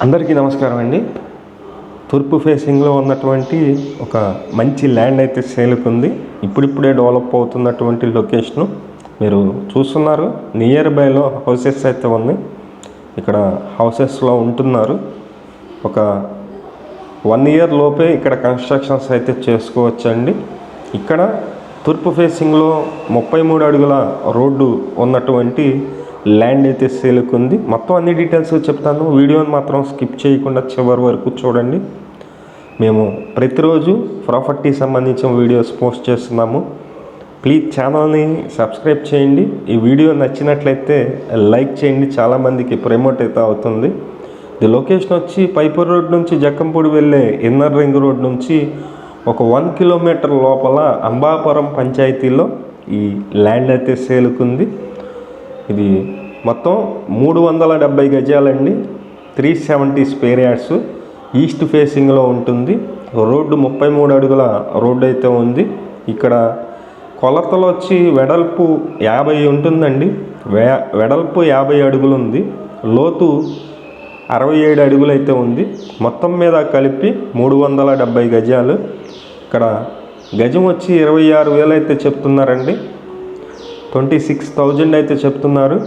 అందరికీ నమస్కారం అండి. తూర్పు ఫేసింగ్లో ఉన్నటువంటి ఒక మంచి ల్యాండ్ అయితే సేల్కి ఉంది ఇప్పుడిప్పుడే డెవలప్ అవుతున్నటువంటి లొకేషను మీరు చూస్తున్నారు. నియర్ బైలో హౌసెస్ అయితే ఉంది ఇక్కడ హౌసెస్లో ఉంటున్నారు. ఒక వన్ ఇయర్ లోపే ఇక్కడ కన్స్ట్రక్షన్స్ అయితే చేసుకోవచ్చండి. ఇక్కడ తూర్పు ఫేసింగ్లో ముప్పై మూడు అడుగుల రోడ్డు ఉన్నటువంటి ల్యాండ్ అయితే సేల్కి ఉంది. మొత్తం అన్ని డీటెయిల్స్ చెప్తాను. వీడియోని మాత్రం స్కిప్ చేయకుండా చివరి వరకు చూడండి. మేము ప్రతిరోజు ప్రాపర్టీ సంబంధించిన వీడియోస్ పోస్ట్ చేస్తున్నాము. ప్లీజ్ ఛానల్ని సబ్స్క్రైబ్ చేయండి. ఈ వీడియో నచ్చినట్లయితే లైక్ చేయండి. చాలామందికి ప్రమోట్ అయితే అవుతుంది. ఇది లొకేషన్ వచ్చి పైపూర్ రోడ్ నుంచి జక్కంపూడి వెళ్ళే ఇన్నర్ రింగ్ రోడ్ నుంచి ఒక వన్ కిలోమీటర్ లోపల అంబాపురం పంచాయతీలో ఈ ల్యాండ్ అయితే సేలుకుంది ఇది మొత్తం మూడు వందల డెబ్బై గజాలండి. Three seventy square yards. East ఫేసింగ్లో ఉంటుంది. రోడ్డు ముప్పై మూడు అడుగుల రోడ్డు అయితే ఉంది. ఇక్కడ కొలతలు వచ్చి వెడల్పు యాభై ఉంటుందండి. వె వెడల్పు యాభై అడుగులు ఉంది. లోతు అరవై ఏడు అడుగులు అయితే ఉంది. మొత్తం మీద కలిపి మూడు వందల డెబ్బై గజాలు. ఇక్కడ గజం వచ్చి ఇరవై ఆరు వేలు అయితే చెప్తున్నారండి. ట్వంటీ సిక్స్ థౌజండ్ అయితే చెప్తున్నారు.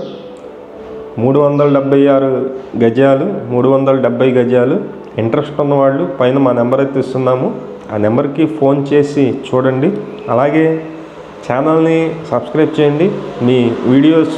మూడు వందల డెబ్బై ఆరు గజాలు మూడు వందల డెబ్బై గజాలు. ఇంట్రెస్ట్ ఉన్న వాళ్ళు పైన మా నెంబర్ అయితే ఇస్తున్నాము. ఆ నెంబర్కి ఫోన్ చేసి చూడండి. అలాగే ఛానల్ని సబ్స్క్రైబ్ చేయండి. మీ వీడియోస్